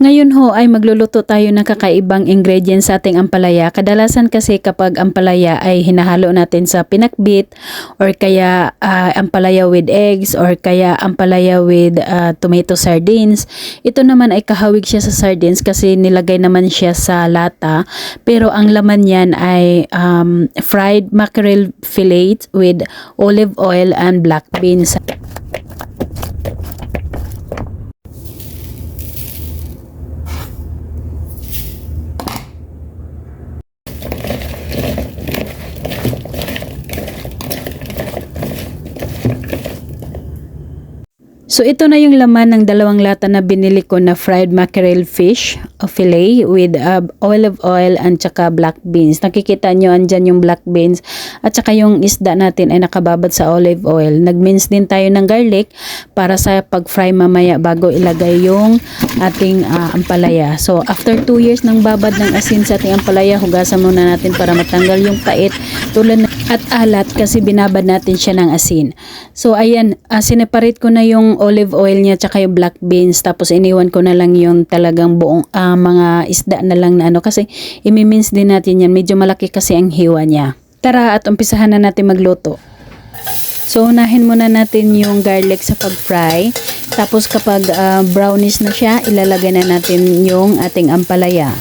Ngayon ho ay magluluto tayo ng kakaibang ingredients sa ating ampalaya. Kadalasan kasi kapag ampalaya ay hinahalo natin sa pinakbit or kaya ah, ampalaya with eggs or kaya ampalaya with ah, tomato sardines. Ito naman ay kahawig siya sa sardines kasi nilagay naman siya sa lata. Pero ang laman niyan ay um, fried mackerel fillet with olive oil and black beans. So ito na yung laman ng dalawang lata na binili ko na fried mackerel fish fillet with uh, olive oil and tsaka black beans. Nakikita nyo andyan yung black beans at tsaka yung isda natin ay nakababad sa olive oil. Nag-mince din tayo ng garlic para sa pag-fry mamaya bago ilagay yung ating uh, ampalaya. So after 2 years ng babad ng asin sa ating ampalaya, hugasan muna natin para matanggal yung pait tulad na- at alat kasi binabad natin siya ng asin. So ayan, uh, sineparate ko na yung olive oil niya tsaka yung black beans tapos iniwan ko na lang yung talagang buong ah, mga isda na lang na ano kasi imimins din natin yan. Medyo malaki kasi ang hiwa niya. Tara at umpisahan na natin magluto. So, unahin muna natin yung garlic sa pag-fry. Tapos kapag ah, brownish na siya, ilalagay na natin yung ating ampalaya.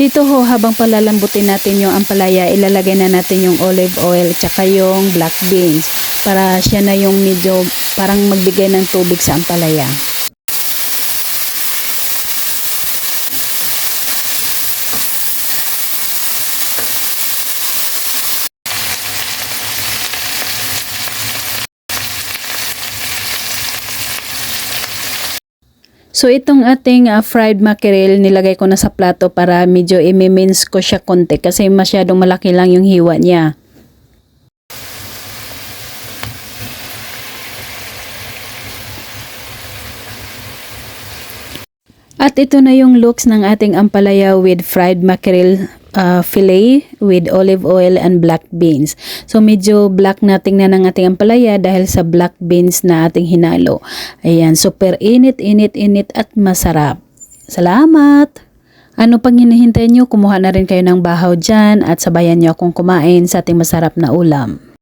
Dito ho, habang palalambutin natin yung ampalaya, ilalagay na natin yung olive oil tsaka yung black beans para siya na yung medyo parang magbigay ng tubig sa ampalaya. So itong ating ah, fried mackerel nilagay ko na sa plato para medyo imimins ko siya konti kasi masyadong malaki lang yung hiwa niya. At ito na yung looks ng ating ampalaya with fried mackerel uh, fillet with olive oil and black beans. So medyo black na tingnan ng ating ampalaya dahil sa black beans na ating hinalo. Ayan, super init, init, init at masarap. Salamat! Ano pang hinihintay nyo? Kumuha na rin kayo ng bahaw dyan at sabayan nyo akong kumain sa ating masarap na ulam.